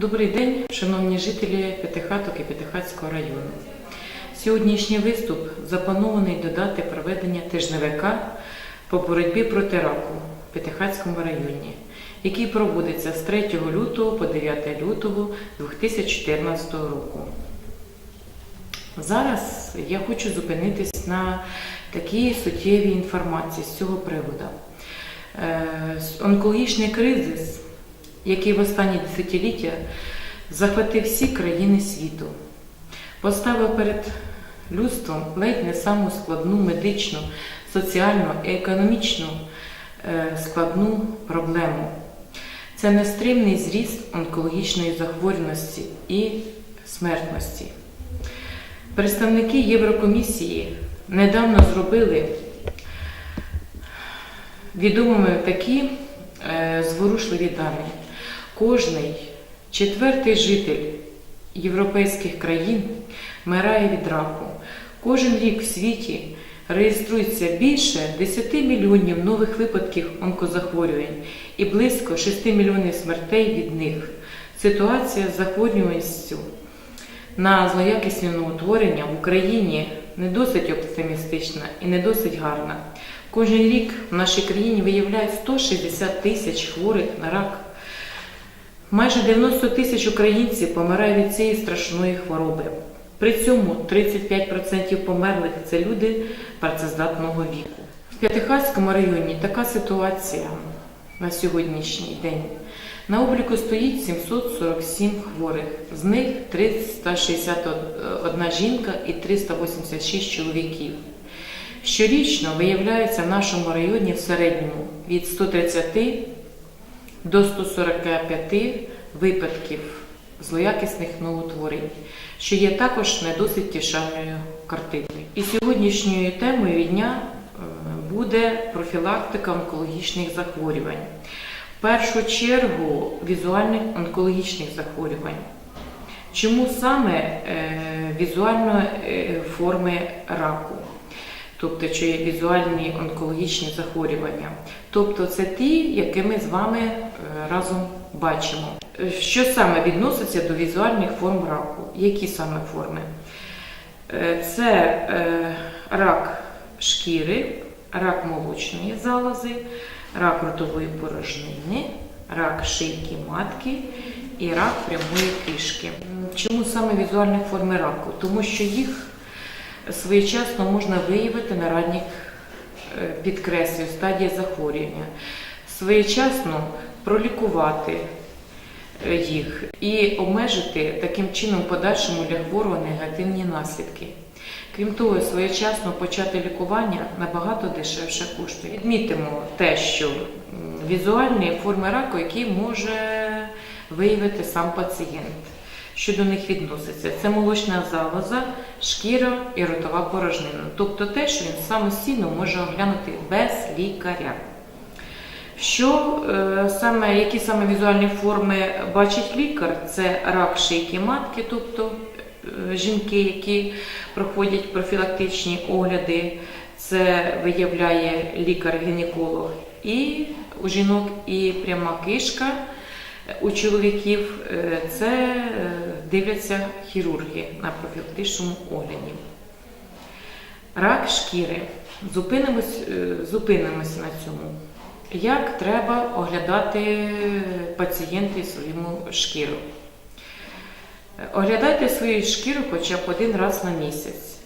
Добрий день, шановні жителі П'ятихаток і П'ятихатського району. Сьогоднішній виступ запланований додати проведення тижневика по боротьбі проти раку в П'ятихатському районі, який проводиться з 3 лютого по 9 лютого 2014 року. Зараз я хочу зупинитись на такій суттєвій інформації з цього приводу. Е, Онкологічний кризис, який в останні десятиліття захватив всі країни світу, поставив перед людством ледь не саму складну медичну, соціальну і економічну е, складну проблему. Це нестримний зріст онкологічної захворюваності і смертності. Представники Єврокомісії недавно зробили відомими такі е, зворушливі дані. Кожний четвертий житель європейських країн вмирає від раку. Кожен рік в світі реєструється більше 10 мільйонів нових випадків онкозахворювань і близько 6 мільйонів смертей від них. Ситуація з захворюваністю на злоякісне утворення в Україні не досить оптимістична і не досить гарна. Кожен рік в нашій країні виявляють 160 тисяч хворих на рак. Майже 90 тисяч українців помирає від цієї страшної хвороби. При цьому 35% померлих це люди працездатного віку. В П'ятихатському районі така ситуація на сьогоднішній день. На обліку стоїть 747 хворих, з них 361 жінка і 386 чоловіків. Щорічно виявляється в нашому районі в середньому від 130 до 145 випадків злоякісних новоутворень, що є також не досить тішальною картиною. І сьогоднішньою темою дня е, буде профілактика онкологічних захворювань. В першу чергу візуальних онкологічних захворювань. Чому саме е, візуальної е, форми раку? Тобто, чи візуальні онкологічні захворювання. Тобто це ті, які ми з вами е, разом бачимо. Е, Що саме відноситься до візуальних форм раку? Які саме форми? Е, Це рак шкіри, рак молочної залози, рак ротової порожнини, рак шийки матки і рак прямої кишки. Чому саме візуальні форми раку? Тому що їх своєчасно можна виявити на ранніх е, підкреслюю, стадії захворювання, своєчасно пролікувати е, їх і обмежити таким чином подальшому для хворого негативні наслідки. Крім того, своєчасно почати лікування набагато дешевше коштує. Відмітимо те, що візуальні форми раку, які може виявити сам пацієнт що до них відноситься. Це молочна залоза, шкіра і ротова порожнина. Тобто те, що він самостійно може оглянути без лікаря. Що е, саме, які саме візуальні форми бачить лікар? Це рак шийки матки, тобто е, жінки, які проходять профілактичні огляди, це виявляє лікар-гінеколог і у жінок і пряма кишка. У чоловіків е, це е, дивляться хірурги на профілактичному огляді. Рак шкіри. Зупинимось, е, зупинимося на цьому. Як треба оглядати пацієнти своєму шкіру? Оглядайте свою шкіру хоча б один раз на місяць.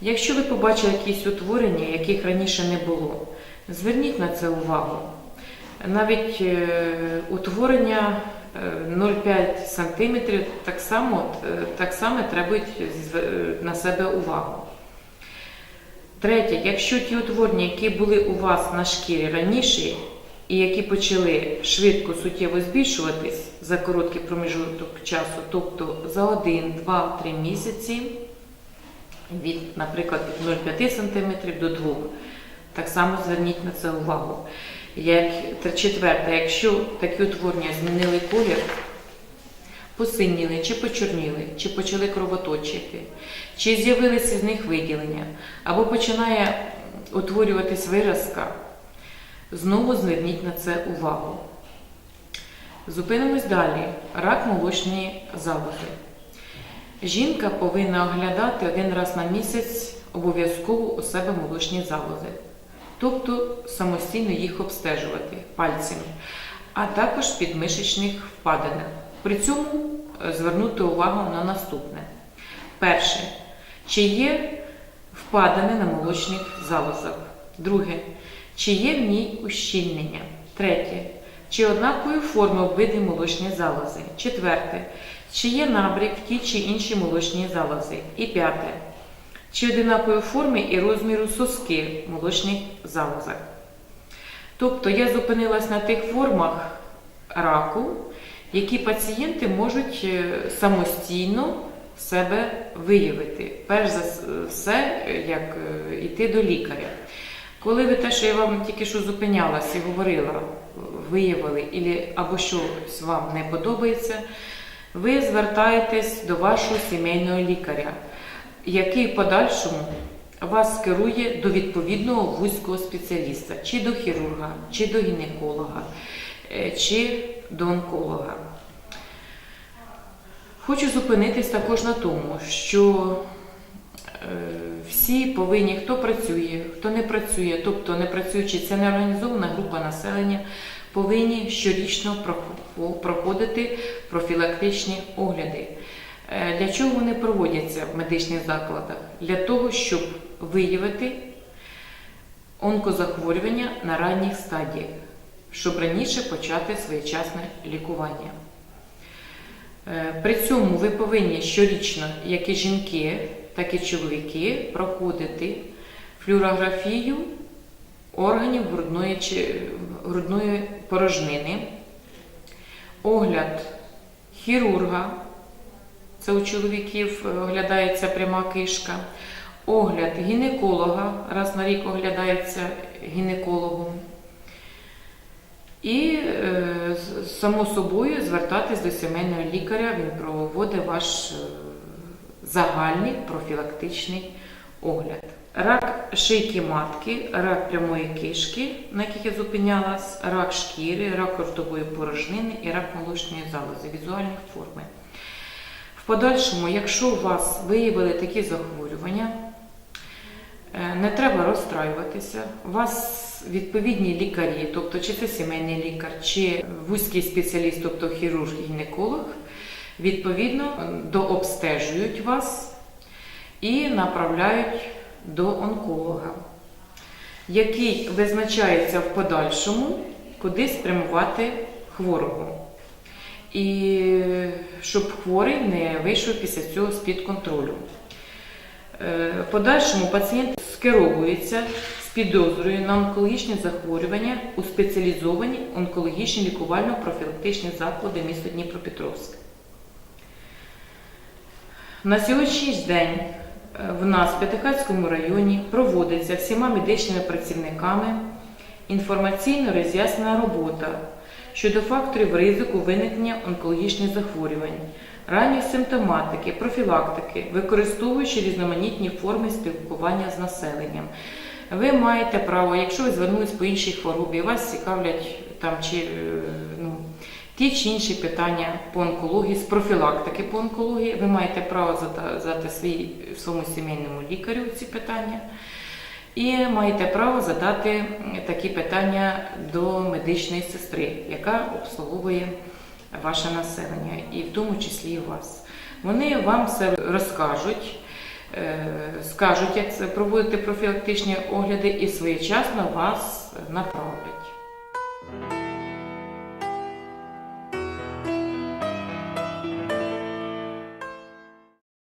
Якщо ви побачили якісь утворення, яких раніше не було, зверніть на це увагу. Навіть е, утворення е, 0,5 см так само, е, так само е, на себе увагу. Третє, якщо ті утворення, які були у вас на шкірі раніше, і які почали швидко суттєво збільшуватись за короткий проміжок часу, тобто за 1, 2, 3 місяці, від, наприклад, від 0,5 см до 2, так само зверніть на це увагу. Як четверте, якщо такі утворення змінили колір, посиніли, чи почорніли, чи почали кровоточити, чи з'явилися з них виділення, або починає утворюватись виразка, знову зверніть на це увагу. Зупинимось далі. Рак молочної залози. Жінка повинна оглядати один раз на місяць обов'язково у себе молочні залози, тобто самостійно їх обстежувати пальцями, а також підмишечних впадинах. При цьому е, звернути увагу на наступне. Перше, чи є впадини на молочних залозах. Друге, чи є в ній ущільнення. Третє, чи однакової форми обвиди молочні залози. Четверте, чи є набрік в ті чи інші молочні залози. І п'яте, чи одинакової форми і розміру соски молочних залозах. Тобто я зупинилась на тих формах раку, які пацієнти можуть е, самостійно себе виявити. Перш за все, е, як е, йти до лікаря. Коли ви те, що я вам тільки що зупинялась і говорила, виявили, або щось вам не подобається, ви звертаєтесь до вашого сімейного лікаря, який подальшому вас керує до відповідного вузького спеціаліста, чи до хірурга, чи до гінеколога, е, чи до онколога. Хочу зупинитись також на тому, що е, всі повинні, хто працює, хто не працює, тобто не працюючи, це не організована група населення, повинні щорічно проходити профілактичні огляди. Е, Для чого вони проводяться в медичних закладах? Для того, щоб виявити онкозахворювання на ранніх стадіях, щоб раніше почати своєчасне лікування. Е, При цьому ви повинні щорічно, як і жінки, так і чоловіки, проходити флюорографію органів грудної, грудної порожнини, огляд хірурга, це у чоловіків е, оглядається пряма кишка, огляд гінеколога, раз на рік оглядається гінекологом. І е, само собою звертатись до сімейного лікаря, він проводить ваш е, загальний профілактичний огляд. Рак шийки матки, рак прямої кишки, на яких я зупинялась, рак шкіри, рак ротової порожнини і рак молочної залози, візуальні форми. Подальшому, якщо у вас виявили такі захворювання, Е, Не треба розстраюватися. У вас відповідні лікарі, тобто чи це сімейний лікар, чи вузький спеціаліст, тобто хірург гінеколог, відповідно дообстежують вас і направляють до онколога, який визначається в подальшому, куди спрямувати хворого. І щоб хворий не вийшов після цього з-під контролю. Е, подальшому пацієнт скеровується з підозрою на онкологічні захворювання у спеціалізовані онкологічні лікувально-профілактичні заклади міста Дніпропетровськ. На сьогоднішній день е, в нас в П'ятихатському районі проводиться всіма медичними працівниками інформаційно-роз'яснена робота щодо факторів ризику виникнення онкологічних захворювань, ранньої симптоматики, профілактики, використовуючи різноманітні форми спілкування з населенням. Ви маєте право, якщо ви звернулись по іншій хворобі, вас цікавлять там чи е, ну, ті чи інші питання по онкології, з профілактики по онкології, ви маєте право задати свій, своєму сімейному лікарю ці питання. І маєте право задати такі питання до медичної сестри, яка обслуговує ваше населення, і в тому числі і вас. Вони вам все розкажуть, е, скажуть, як проводити профілактичні огляди, і своєчасно вас направлять.